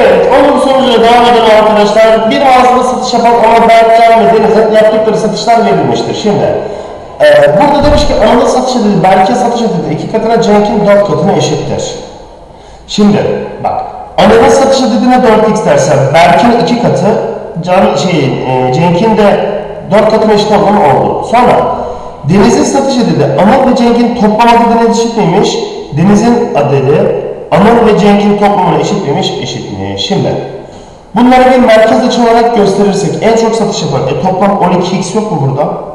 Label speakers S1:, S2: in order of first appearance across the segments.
S1: Evet, onun sonucuna devam edelim arkadaşlar. Bir mağazada satış yapan ama ve Deniz'e yaptıkları satışlar verilmiştir. Şimdi, e, burada demiş ki Anadolu satış edildi, Berk'e satış edildi. iki katına Cenk'in dört katına eşittir. Şimdi, bak, Anadolu satış edildiğine 4x dersen, Berk'in iki katı, Can, şey, e, Cenk'in de dört katına eşit olduğunu oldu. Sonra, Deniz'in satış edildi. Anadolu ve Cenk'in toplam adedine eşit miymiş? Deniz'in adedi Anıl ve Cenk'in toplamına eşit miymiş? Eşitmiş. Şimdi bunları bir merkez açı olarak gösterirsek en çok satış yapar. E toplam 12x yok mu burada?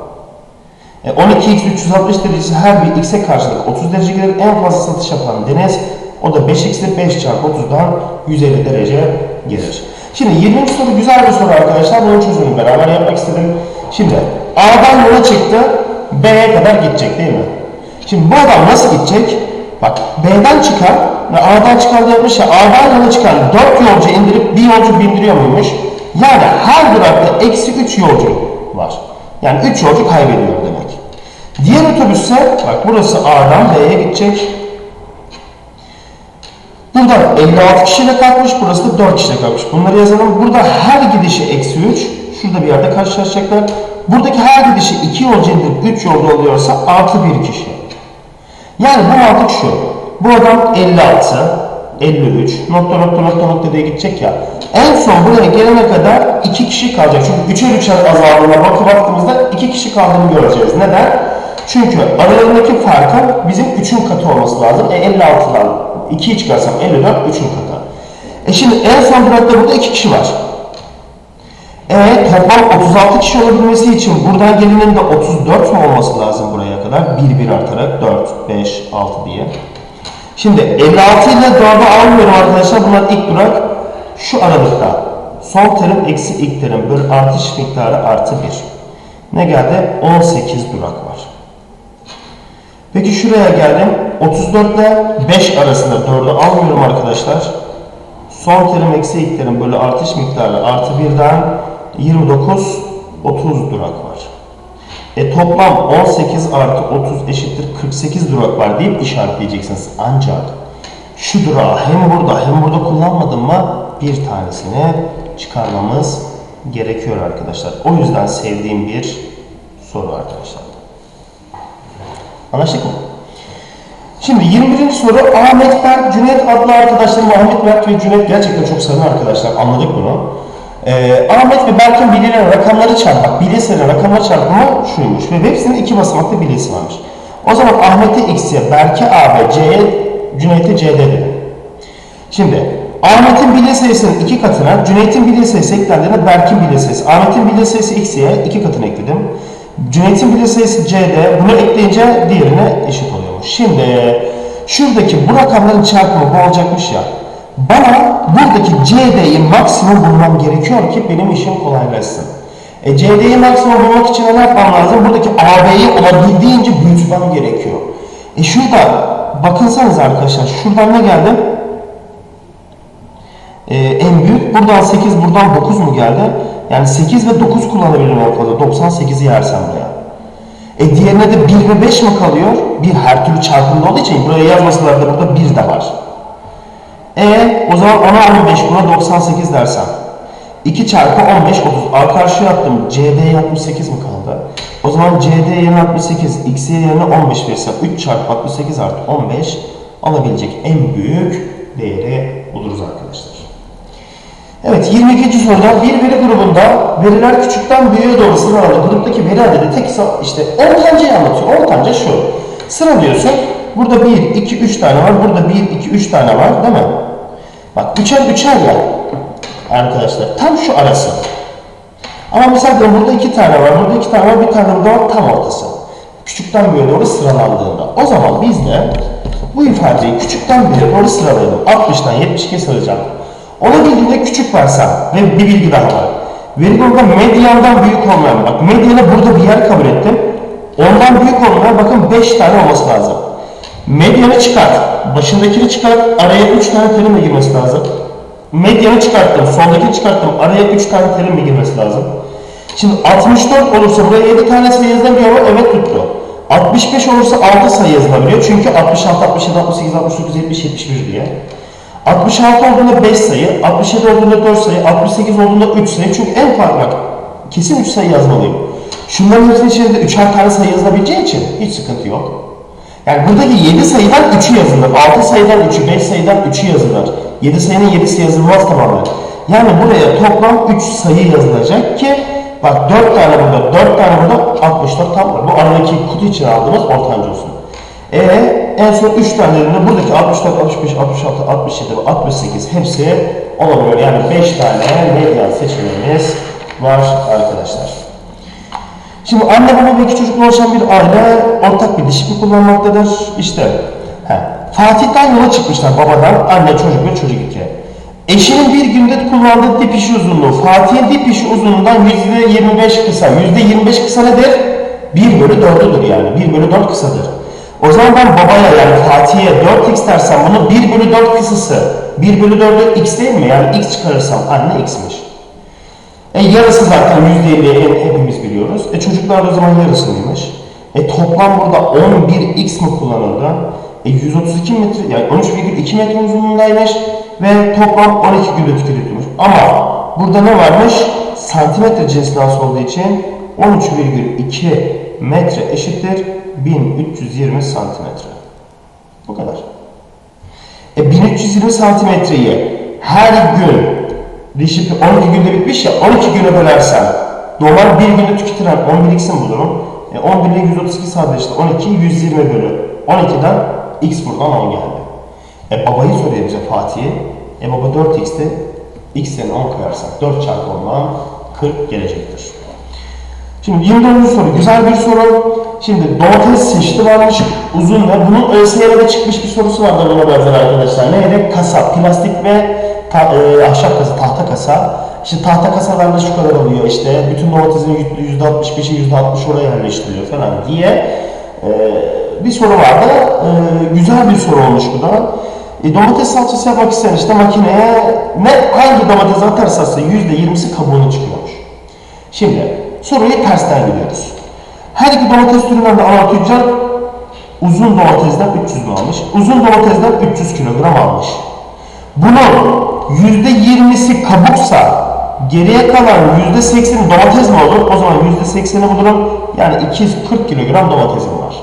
S1: E 12x 360 derecesi her bir x'e karşılık 30 derece gelir. En fazla satış yapan Deniz o da 5x'de 5 çarpı 30'dan 150 derece gelir. Şimdi 20. soru güzel bir soru arkadaşlar. Bunun çözümünü beraber yapmak istedim. Şimdi A'dan yola çıktı. B'ye kadar gidecek değil mi? Şimdi bu adam nasıl gidecek? Bak B'den çıkar ve A'dan çıkar yapmış ya A'dan yola çıkan 4 yolcu indirip bir yolcu bindiriyor muymuş? Yani her durakta eksi 3 yolcu var. Yani 3 yolcu kaybediyor demek. Diğer otobüsse bak burası A'dan B'ye gidecek. Burada 56 kişiyle kalkmış, burası da 4 kişiyle kalkmış. Bunları yazalım. Burada her gidişi eksi 3. Şurada bir yerde karşılaşacaklar. Buradaki her gidişi 2 yolcu indirip 3 yolcu oluyorsa artı 1 kişi. Yani bu mantık şu. Bu adam 56, 53, nokta nokta nokta nokta diye gidecek ya. En son buraya gelene kadar 2 kişi kalacak. Çünkü 3'er 3'er azaldığına bakı baktığımızda 2 kişi kaldığını göreceğiz. Neden? Çünkü aralarındaki farkın bizim 3'ün katı olması lazım. E 56'dan 2'yi çıkarsam 54 3'ün katı. E şimdi en son durakta burada 2 kişi var. E toplam 36 kişi olabilmesi için buradan gelenin de 34 mu olması lazım buraya kadar? 1 1 artarak 4, 5, 6 diye. Şimdi 56 ile 4'ü almıyorum arkadaşlar. Bunlar ilk durak. Şu aralıkta. Son terim eksi ilk terim. Bölü artış miktarı artı 1. Ne geldi? 18 durak var. Peki şuraya geldim. 34 ile 5 arasında 4'ü almıyorum arkadaşlar. Son terim eksi ilk terim bölü artış miktarı artı 1'den 29, 30 durak var. E toplam 18 artı 30 eşittir 48 durak var deyip işaretleyeceksiniz. Ancak şu durağı hem burada hem burada kullanmadım mı bir tanesini çıkarmamız gerekiyor arkadaşlar. O yüzden sevdiğim bir soru arkadaşlar. Anlaştık mı? Şimdi 21. soru Ahmet Berk, Cüneyt adlı arkadaşlarım Ahmet Berk ve Cüneyt gerçekten çok samimi arkadaşlar anladık bunu. Ee, Ahmet ve Berk'in bilinen rakamları çarpmak, bilyesinin rakamları çarpımı şuymuş ve hepsinin iki basamaklı bilyesi varmış. O zaman Ahmet'e x'ye, Berk'e a ve c'ye, Cüneyt'e c'de dedim. Şimdi Ahmet'in bilye sayısının iki katına, Cüneyt'in bilye sayısı eklendiğinde Berk'in bilye sayısı. Ahmet'in bilye sayısı x'ye iki katını ekledim. Cüneyt'in bilye sayısı c'de, bunu ekleyince diğerine eşit oluyormuş. Şimdi şuradaki bu rakamların çarpımı bu olacakmış ya. Bana buradaki CD'yi maksimum bulmam gerekiyor ki benim işim kolaylaşsın. E, CD'yi maksimum bulmak için ne yapmam lazım? Buradaki AB'yi olabildiğince büyütmem gerekiyor. E şurada bakınsanız arkadaşlar şuradan ne geldi? Ee, en büyük. Buradan 8, buradan 9 mu geldi? Yani 8 ve 9 kullanabilirim fazla. 98'i yersem buraya. E diğerine de 1 ve 5 mi kalıyor? 1 her türlü çarpımda olduğu için buraya yazmasalar da burada 1 de var. E o zaman ona 15 buna 98 dersem. 2 çarpı 15 30. Al karşıya attım. CD 68 mi kaldı? O zaman CD yerine 68, X yerine 15 versem 3 çarpı 68 artı 15 alabilecek en büyük değeri buluruz arkadaşlar. Evet 22. soruda bir veri grubunda veriler küçükten büyüğe doğru sıralanan gruptaki veri adedi tek işte 10 tanceyi anlatıyor. 10 tance şu. Sıra diyorsun. Burada 1, 2, 3 tane var. Burada 1, 2, 3 tane var değil mi? Bak üçer üçer ya arkadaşlar. Tam şu arası. Ama mesela burada iki tane var. Burada iki tane var. Bir tane burada var. Tam ortası. Küçükten büyüğe doğru sıralandığında. O zaman biz de bu ifadeyi küçükten büyüğe doğru sıralayalım. 60'tan 72'ye saracağım. Olabildiğinde küçük varsam ve bir bilgi daha var. Veri grubunda medyandan büyük olmayan, bak medyanı burada bir yer kabul ettim. Ondan büyük olmayan bakın 5 tane olması lazım. Medyanı çıkart, başındakini çıkart, araya 3 tane terim mi girmesi lazım? Medyanı çıkarttım, soldakini çıkarttım, araya 3 tane terim mi girmesi lazım? Şimdi 64 olursa buraya 7 tane sayı yazılabiliyor mu? Evet tuttu. 65 olursa 6 sayı yazılabiliyor çünkü 66, 67, 68, 69, 70, 71 diye. 66 olduğunda 5 sayı, 67 olduğunda 4 sayı, 68 olduğunda 3 sayı. Çünkü en farklı bak, kesin 3 sayı yazmalıyım. Şunların hepsinin içerisinde 3'er tane sayı yazılabileceği için hiç sıkıntı yok. Yani buradaki 7 sayıdan 3'ü yazılır. 6 sayıdan 3'ü, 5 sayıdan 3'ü yazılır. 7 sayının 7'si yazılmaz tamamen. Yani buraya toplam 3 sayı yazılacak ki bak 4 tane burada, 4 tane burada, 64 tam bu aradaki kutu için aldığımız ortanca olsun. E en son 3 tanelerinde buradaki 64, 65, 66, 67 ve 68 hepsi olabiliyor. Yani 5 tane medyan seçeneğimiz var arkadaşlar. Şimdi anne baba ve iki çocuklu oluşan bir aile ortak bir dişipi kullanmaktadır. İşte he, Fatih'ten yola çıkmışlar babadan anne çocuk bir çocuk iki. Eşinin bir günde kullandığı dip işi uzunluğu Fatih'in dip işi uzunluğundan %25 kısa. %25 kısa nedir? 1 bölü 4'üdür yani. 1 bölü 4 kısadır. O zaman ben babaya yani Fatih'e 4x dersem bunu 1 bölü 4 kısası. 1 bölü 4'ü x değil mi? Yani x çıkarırsam anne x'miş. E yarısı zaten %50'ye hepimiz biliyoruz. E çocuklar o zaman yarısıymış. E toplam burada 11x mi kullanıldı? E 132 metre yani 13,2 metre uzunluğundaymış ve toplam 12 günde tüketiliyormuş. Ama burada ne varmış? Santimetre cinsinden olduğu için 13,2 metre eşittir 1320 santimetre. Bu kadar. E 1320 santimetreyi her gün Dişi 12 günde bitmiş ya 12 güne bölersen normal bir günde tüketilen 11x'in bulurum. E 11 ile 132 sadeleşti. 12 120 bölü 12'den x buradan 10 geldi. E babayı soruyor bize Fatih'i. E baba 4x'ti. x yerine 10 koyarsak 4 çarpı 10'dan 40 gelecektir. Şimdi 24. soru güzel bir soru. Şimdi domates çeşidi varmış uzun ve bunun ÖSYM'de çıkmış bir sorusu vardı buna benzer arkadaşlar. Neydi? Kasa, plastik ve ta, e, ahşap kasa, tahta kasa. İşte tahta kasalarda şu kadar oluyor işte bütün domatesin %65'i %60 oraya yerleştiriliyor falan diye e, bir soru vardı. E, güzel bir soru olmuş bu da. E, domates salçası yapmak isteyen işte makineye ne hangi domates atarsa %20'si kabuğunu çıkıyormuş. Şimdi soruyu tersten gidiyoruz. Her iki domates türünden de alan tüccar uzun domatesden 300 gram almış. Uzun domatesden 300 kilogram almış. Bunun %20'si kabuksa geriye kalan %80'i domates mi olur? O zaman %80'i bulurum. Yani 240 kilogram domatesim var.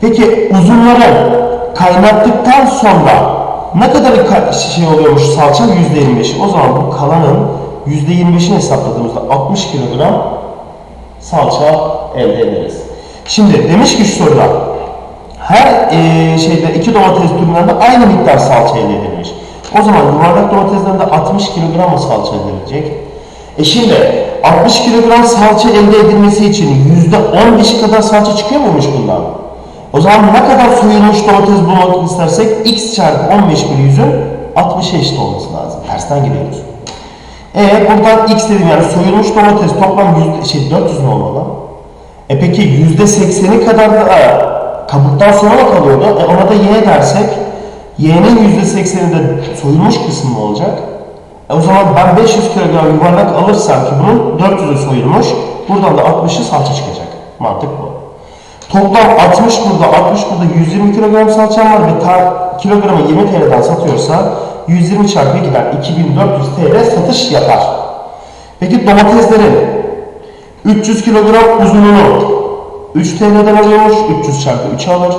S1: Peki uzunları kaynattıktan sonra ne kadar ka- şey oluyormuş salça? %25'i. O zaman bu kalanın %25'ini hesapladığımızda 60 kilogram salça elde ederiz. Şimdi demiş ki şu soruda her e, şeyde iki domates türünden de aynı miktar salça elde edilmiş. O zaman yuvarlak domatesden de 60 kilogram salça edilecek. E şimdi 60 kilogram salça elde edilmesi için %15 kadar salça çıkıyor muymuş bundan? O zaman ne kadar soyulmuş domates bulmak istersek x çarpı 15 bölü 100'ün 60'a eşit olması lazım. Tersten gidiyoruz. E buradan x dedim yani soyulmuş domates toplam yüzde, şey 400 mü olmalı? E peki yüzde 80'i kadar da e, kabuktan sonra mı kalıyordu? E ona da y dersek y'nin yüzde 80'i de soyulmuş kısmı mı olacak? E o zaman ben 500 kilogram yuvarlak alırsam ki bunun 400'ü soyulmuş, buradan da 60'ı salça çıkacak. Mantık bu. Toplam 60 burada, 60 burada 120 kilogram salçam var ve kilogramı 20 TL'den satıyorsa 120 çarpı 2'den 2400 TL satış yapar. Peki domateslerin 300 kilogram uzunluğunu 3 TL'den alıyormuş, 300 çarpı 3 alır.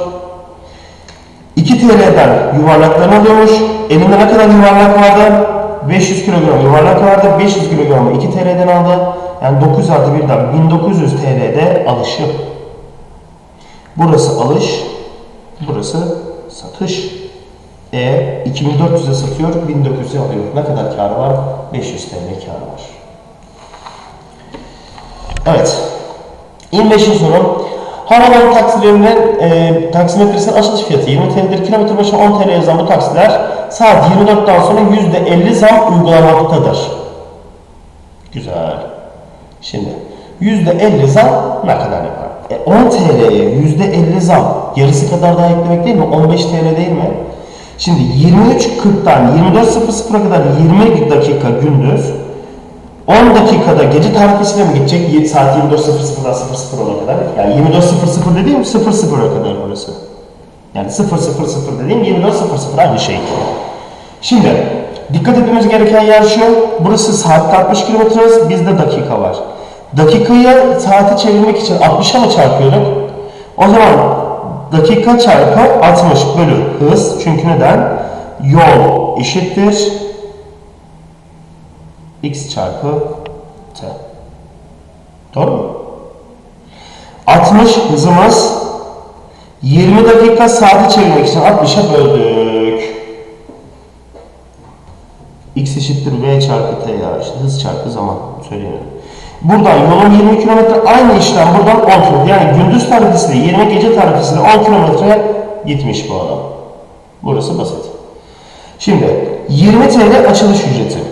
S1: 2 TL'den yuvarlaklarını alıyormuş. Elinde ne kadar yuvarlak vardı? 500 kilogram yuvarlak vardı. 500 kilogramı 2 TL'den aldı. Yani 9 artı 1'den 1900 TL'de alışı. Burası alış, burası satış. E 2400'e satıyor, 1900'e alıyor. Ne kadar karı var? 500 TL karı var. Evet. 25. soru. Havalan taksilerinin e, taksimetresinin açılış fiyatı 20 TL'dir. Kilometre başına 10 TL yazan bu taksiler saat 24'ten sonra %50 zam uygulamaktadır. Güzel. Şimdi %50 zam ne kadar yapar? E, 10 TL'ye %50 zam yarısı kadar daha eklemek değil mi? 15 TL değil mi? Şimdi 23.40'dan 24.00'a kadar 20 dakika gündüz 10 dakikada gece tarifesine mi gidecek? Saat 24.00'dan 00 olana kadar. Yani 24.00 dediğim 00'a kadar orası. Yani 000 dediğim 24.00 aynı şey. Şimdi dikkat etmemiz gereken yer şu. Burası saatte 60 km hız, bizde dakika var. Dakikayı saate çevirmek için 60'a mı çarpıyorduk? O zaman dakika çarpı 60 bölü hız. Çünkü neden? Yol eşittir x çarpı t. Doğru mu? 60 hızımız 20 dakika saati çevirmek için 60'a böldük. x eşittir v çarpı t ya işte hız çarpı zaman söyleyemiyorum. Buradan yolun 20 kilometre aynı işlem buradan 10 kilometre. Yani gündüz tarifesiyle 20 gece tarifesiyle 10 kilometre gitmiş bu adam. Burası basit. Şimdi 20 TL açılış ücreti.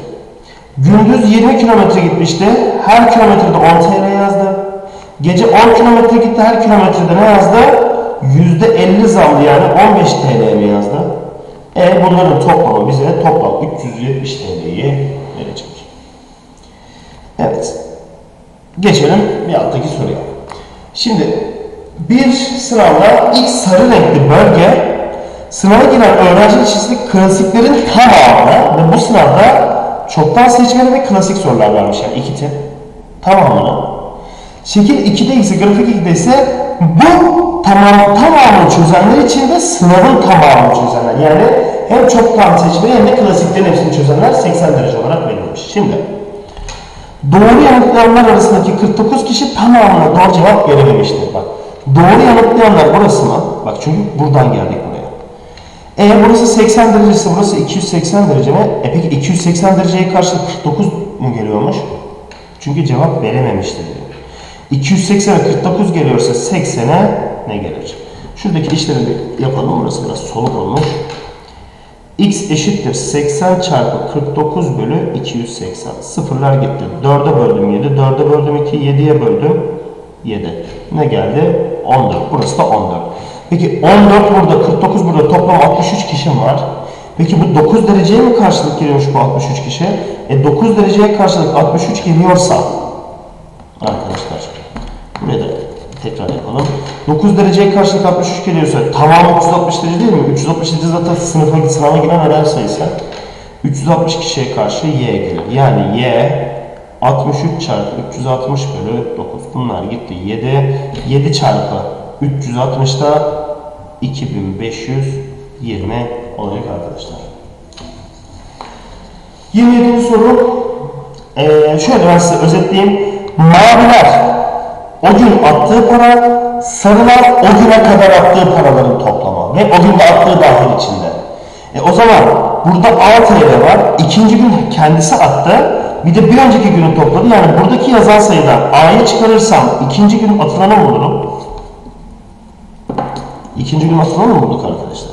S1: Gündüz 20 kilometre gitmişti. Her kilometrede 10 TL yazdı. Gece 10 kilometre gitti. Her kilometrede ne yazdı? %50 zamlı yani 15 TL mi yazdı? E bunların toplamı bize toplam 370 TL'yi verecek. Evet. Geçelim bir alttaki soruya. Şimdi bir sınavda ilk sarı renkli bölge sınava giren öğrenci listesindeki klasiklerin tamamını ve bu sınavda çoktan seçmeli ve klasik sorular vermiş yani iki tip tamamını. Şekil 2'de ise grafik 2'de ise bu tamam, tamamını çözenler için de sınavın tamamını çözenler. Yani hem çoktan seçmeli hem de klasiklerin hepsini çözenler 80 derece olarak verilmiş. Şimdi Doğru yanıtlayanlar arasındaki 49 kişi tamamına doğru cevap verememiştir. Bak. Doğru yanıtlayanlar burası mı? Bak çünkü buradan geldik. E burası 80 derecesi, burası 280 derece mi? E peki 280 dereceye karşı 49 mu geliyormuş? Çünkü cevap verememiştir diyor. 280'e 49 geliyorsa 80'e ne gelir? Şuradaki işlemi bir yapalım. Burası biraz soluk olmuş x eşittir 80 çarpı 49 bölü 280. Sıfırlar gitti. 4'e böldüm 7, 4'e böldüm 2, 7'ye böldüm 7. Ne geldi? 14. Burası da 14. Peki 14 burada, 49 burada toplam 63 kişim var. Peki bu 9 dereceye mi karşılık geliyormuş bu 63 kişi? E 9 dereceye karşılık 63 geliyorsa arkadaşlar buraya da tekrar yapalım. 9 dereceye karşılık 63 geliyorsa tamamı 360 derece değil mi? 360 derece zaten sınıfa, sınava giren öğrenci sayısı. 360 kişiye karşı y gelir. Yani y 63 çarpı 360 bölü 9. Bunlar gitti. 7. 7 çarpı 360 da 2520 olacak arkadaşlar. 27. soru. Ee, şöyle ben size özetleyeyim. Maviler o gün attığı para, sarılar o güne kadar attığı paraların toplamı ve o gün de attığı dahil içinde. E o zaman burada A TL var, ikinci gün kendisi attı, bir de bir önceki günün topladı. Yani buradaki yazan sayıdan A'yı çıkarırsam ikinci gün atılanı mı bulurum? İkinci gün atılanı mı bulduk arkadaşlar?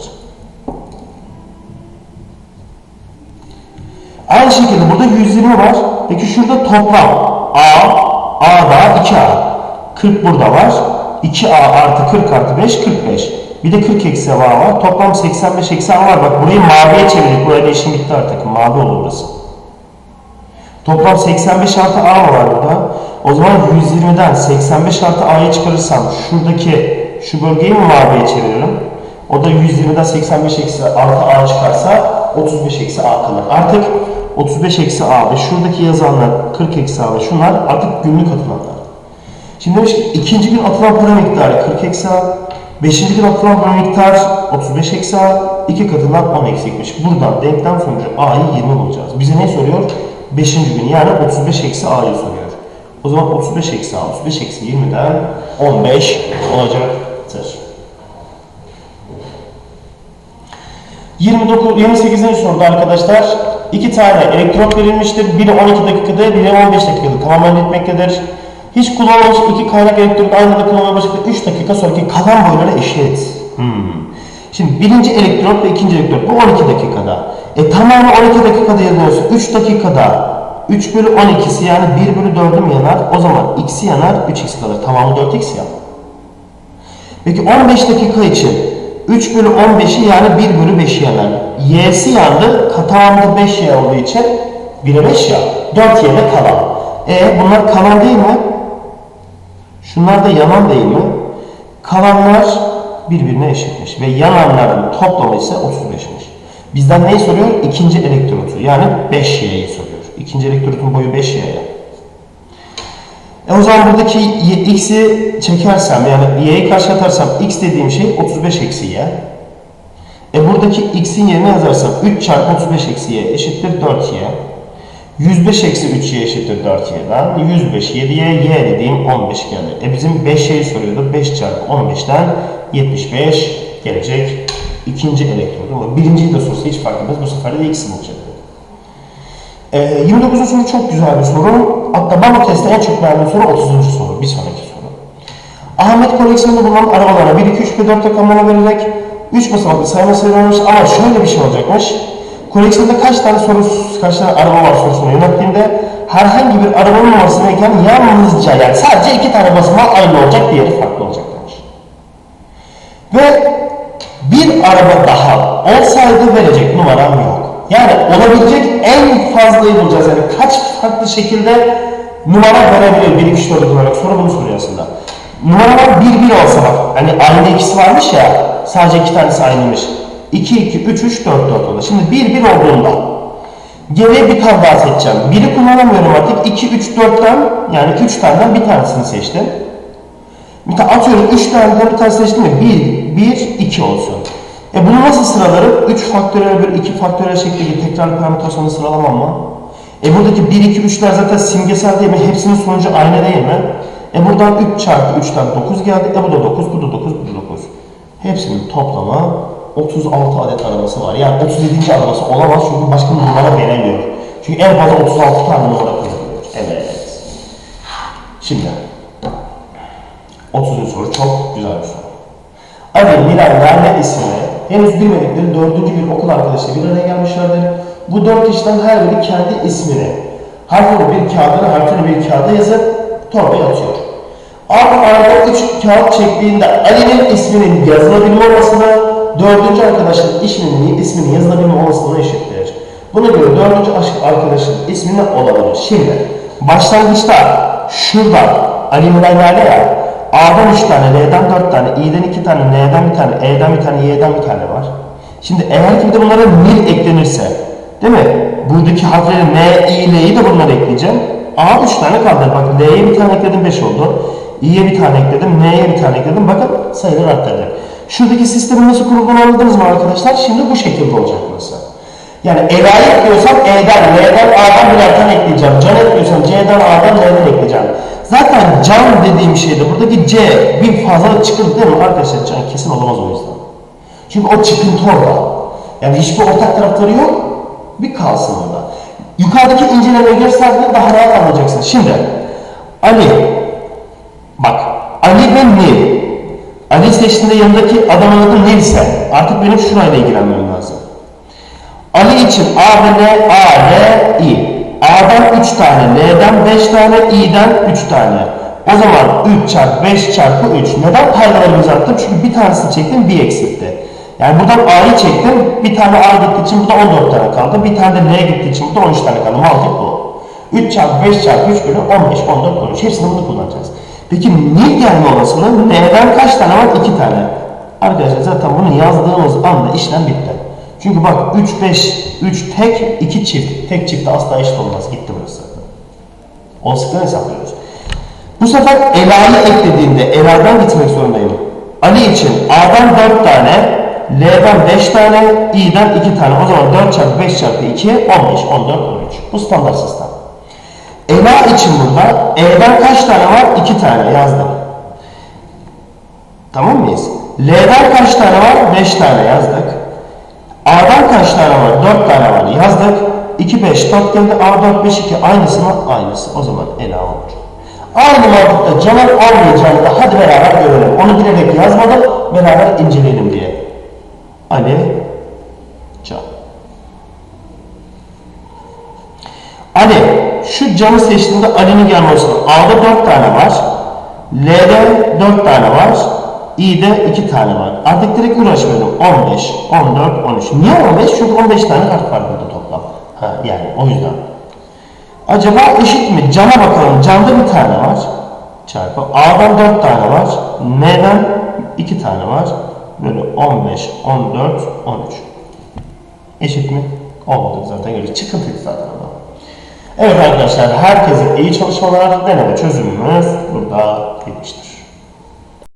S1: Aynı şekilde burada 120 var. Peki şurada toplam A, A'da 2A. 40 burada var. 2A artı 40 artı 5, 45. Bir de 40 eksi A var. Toplam 85 eksi A var. Bak burayı maviye çevirdik. Buraya işim bitti artık. Mavi olur burası. Toplam 85 artı A var burada. O zaman 120'den 85 artı A'yı çıkarırsam şuradaki şu bölgeyi mi maviye çeviriyorum? O da 120'den 85 eksi artı A çıkarsa 35 eksi A kalır. Artık 35 eksi A ve şuradaki yazanlar 40 eksi A şunlar artık günlük atılanlar. Şimdi demiş ki ikinci gün atılan para miktarı 40 eksi A, beşinci gün atılan para miktar 35 eksi A, iki katından 10 eksikmiş. Buradan denklem sonucu A'yı 20 bulacağız. Bize ne soruyor? Beşinci gün yani 35 eksi A'yı soruyor. O zaman 35 eksi A, 35 eksi 20'den 15 olacaktır. 29, 28. soruda arkadaşlar iki tane elektrot verilmiştir. Biri 12 dakikada, biri 15 dakikada tamamen gitmektedir. Hiç kullanılmamış iki kaynak elektrot aynı da kullanmaya başladık 3 dakika sonraki kalan boyları eşit. Hmm. Şimdi birinci elektrot ve ikinci elektrot bu 12 dakikada. E tamamı 12 dakikada yazıyorsa 3 dakikada 3 bölü 12'si yani 1 bölü 4'ü mü yanar? O zaman x'i yanar 3x kalır. Tamamı 4x ya. Peki 15 dakika için 3 bölü 15'i yani 1 bölü 5'i yanar. Y'si yandı. Tamamı 5 y olduğu için 1'e 5 ya. 4 y'de kalan. E bunlar kalan değil mi? Şunlar da yanan değil mi? Kalanlar birbirine eşitmiş ve yananların toplamı ise 35'miş. Bizden neyi soruyor? İkinci elektrotu. Yani 5y'yi soruyor. İkinci elektrotun boyu 5y. E o zaman buradaki x'i çekersem yani y'yi karşı atarsam x dediğim şey 35 eksi y. E buradaki x'in yerine yazarsam 3 çarpı 35 eksi y eşittir 4y. 105 eksi 3y eşittir 4y'den. 105 7'ye y dediğim 15 geldi. E bizim 5y'yi soruyordu. 5 çarpı 15'ten 75 gelecek. İkinci elektrodu. Birinciyi de sorsa hiç fark etmez. Bu sefer de x'i bulacak. E, 29. soru çok güzel bir soru. Hatta bana testte en çok beğendiğim soru 30. soru. Bir sonraki soru. Ahmet koleksiyonunda bulunan arabalara 1, 2, 3 ve 4 rakamlarına vererek 3 basamaklı sayma sayılmış ama şöyle bir şey olacakmış. Koleksiyonda kaç tane soru, kaç tane araba var sorusuna yönelttiğinde herhangi bir arabanın numarasındayken yalnızca yani sadece iki tane basamağı aynı olacak, diğeri farklı olacak demiş. Ve bir araba daha olsaydı verecek numaram yok. Yani olabilecek en fazlayı bulacağız. Yani kaç farklı şekilde numara verebilir 1 2 3 4 olarak soru bunu soruyor aslında. Numaralar 1 1 olsa bak hani aynı ikisi varmış ya sadece iki tanesi aynıymış. 2 2 3 3 4 4 oldu. Şimdi 1 1 olduğunda geriye bir tane daha seçeceğim. 1'i kullanamıyorum artık. 2 3 4'ten yani 3 taneden bir tanesini seçtim. Bir tane atıyorum 3 taneden bir tane seçtim ya 1 1 2 olsun. E bunu nasıl sıralarım? 3 faktöriyel bir 2 faktöriyel şeklindeki tekrar permütasyonu sıralamam mı? E buradaki 1 2 3'ler zaten simgesel değil mi? Hepsinin sonucu aynı değil mi? E buradan 3 çarpı 3'ten 9 geldi. E bu da 9, bu da 9, bu da 9. Hepsinin toplamı 36 adet arabası var. Yani 37. arabası olamaz çünkü başka numara veremiyor. Çünkü en fazla 36 tane numara kullanılıyor. Evet. Şimdi 30. soru çok güzel bir soru. Ali, Nilay, Lale ismini henüz bilmedikleri dördüncü bir okul arkadaşı bir araya gelmişlerdir. Bu dört kişiden her biri kendi ismini harfini bir kağıdına, harfini bir kağıda yazıp torbaya atıyor. Art arada üç kağıt çektiğinde Ali'nin isminin yazılabilme olasılığı dördüncü arkadaşın isminin, isminin yazılabilme olasılığına eşittir. Buna göre dördüncü arkadaşın ismi ne olabilir? Şimdi başlangıçta şuradan Ali Lale ya A'dan 3 tane, L'den 4 tane, İ'den 2 tane, N'den bir tane, E'den bir tane, Y'den bir tane var. Şimdi eğer ki de bunlara nil eklenirse, değil mi? Buradaki harfleri N, İ, L'yi de bunlara ekleyeceğim. A 3 tane kaldı. Bak L'ye bir tane ekledim 5 oldu. İ'ye bir tane ekledim, N'ye bir tane ekledim. Bakın sayılar arttırdı. Şuradaki sistemin nasıl kurulduğunu anladınız mı arkadaşlar? Şimdi bu şekilde olacak burası. Yani Ela'yı ekliyorsam E'den, L'den, A'dan birer tane ekleyeceğim. Can ekliyorsam C'den, A'dan, L'den ekleyeceğim. Zaten can dediğim şeyde buradaki C bir fazla çıkıntı değil mi arkadaşlar? Can kesin olamaz o yüzden. Çünkü o çıkıntı orada. Yani hiçbir ortak tarafları yok. Bir kalsın orada. Yukarıdaki incelemeyi gösterdiğinde daha rahat anlayacaksın. Şimdi Ali bak Ali ve Nil Ali seçtiğinde yanındaki adamın adı Nilse artık benim şurayla ilgilenmem lazım. Ali için A ve L, A, R, I. A'dan 3 tane, L'den 5 tane, İ'den 3 tane. O zaman 3 çarpı 5 çarpı 3. Neden paydalarımızı attım? Çünkü bir tanesini çektim, bir eksiltti. Yani buradan A'yı çektim, bir tane A gittiği için burada 14 tane kaldı. Bir tane de L gittiği için burada 13 tane kaldı. Mantık bu. 3 çarpı 5 çarpı 3 bölü 15, 14, 13. Hepsini bunu kullanacağız. Peki nil gelme olasılığı N'den kaç tane var? 2 tane. Arkadaşlar zaten bunu yazdığımız anda işlem bitti. Çünkü bak 3, 5, 3 tek, 2 çift. Tek çift de asla eşit olmaz. Gitti burası. Olasılıkları hesaplıyoruz. Bu sefer Ela'yı eklediğinde Ela'dan gitmek zorundayım. Ali için A'dan 4 tane, L'den 5 tane, İ'den 2 tane. O zaman 4 çarpı 5 çarpı 2, 15, 14, 13. Bu standart sistem. Ela için burada E'den kaç tane var? 2 tane yazdım. Tamam mıyız? L'den kaç tane var? 5 tane yazdık. A'dan kaç tane var? 4 tane var. Yazdık. 2, 5, 4 geldi. A, 4, 5, 2. Aynısı mı? Aynısı. O zaman Ela olur. Aynı mantıkta Cemal olmayacağını da hadi beraber görelim. Onu bilerek yazmadım. Beraber inceleyelim diye. Ali, Can. Ali, şu camı seçtiğinde Ali'nin gelmesi A'da 4 tane var. L'de 4 tane var. İ'de 2 tane var. Artık direkt uğraşmıyorum. 15, 14, 13. Niye 15? Çünkü 15 tane harf var burada toplam. Ha, yani o yüzden. Acaba eşit mi? Cama bakalım. Camda bir tane var. Çarpı. A'dan 4 tane var. N'den 2 tane var. Böyle 15, 14, 13. Eşit mi? Olmadı zaten öyle. Çıkıntıydı zaten ama. Evet arkadaşlar herkese iyi çalışmalar. Deneme çözümümüz burada